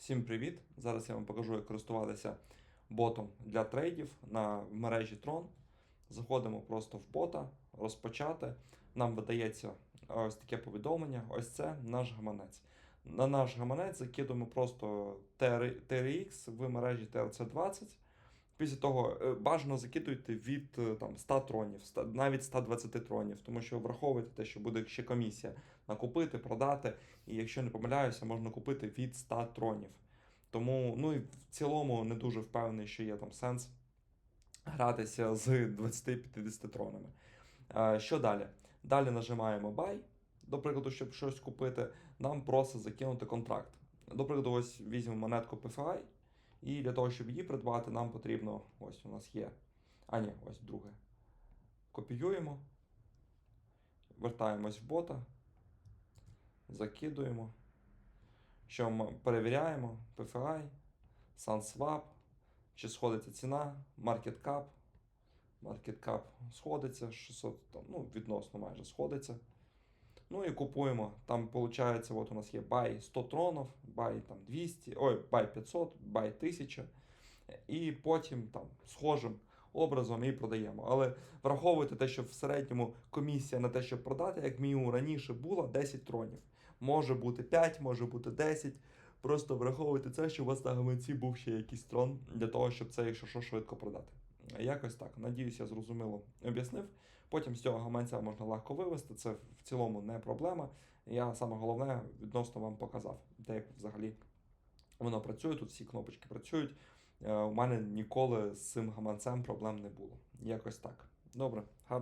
Всім привіт! Зараз я вам покажу, як користуватися ботом для трейдів на мережі Tron. Заходимо просто в бота, розпочати. Нам видається ось таке повідомлення. Ось це наш гаманець. На наш гаманець закидуємо просто TR TRX в мережі TRC20. Після того е, бажано закидуйте від е, там, 100 тронів, навіть 120 тронів, тому що враховуйте те, що буде ще комісія накупити, продати. І якщо не помиляюся, можна купити від 100 тронів. Тому, ну і в цілому не дуже впевнений, що є там сенс гратися з 20-50 тронами. Е, Що далі? Далі нажимаємо Buy, до прикладу, щоб щось купити, нам просить закинути контракт. До прикладу, ось візьмемо монетку PFI, і для того, щоб її придбати, нам потрібно, ось у нас є. А ні, ось друге. Копіюємо, вертаємось в бота, закидуємо. Що ми перевіряємо PFI, SunSwap, чи сходиться ціна, Market Cap. Market Cap сходиться, 600, там, ну, відносно майже сходиться. Ну і купуємо. Там виходить, от у нас є buy 100 тронів, buy там 200, ой, buy 500, buy 1000. І потім там схожим образом і продаємо. Але враховуйте те, що в середньому комісія на те, щоб продати, як мінімум раніше була 10 тронів. Може бути 5, може бути 10. Просто враховуйте це, що у вас на гаманці був ще якийсь трон для того, щоб це, якщо що, швидко продати. Якось так. Надіюсь, я зрозуміло об'яснив. Потім з цього гаманця можна легко вивести. Це в цілому не проблема. Я саме головне відносно вам показав, де взагалі воно працює. Тут всі кнопочки працюють. Е, У мене ніколи з цим гаманцем проблем не було. Якось так. Добре, гарно.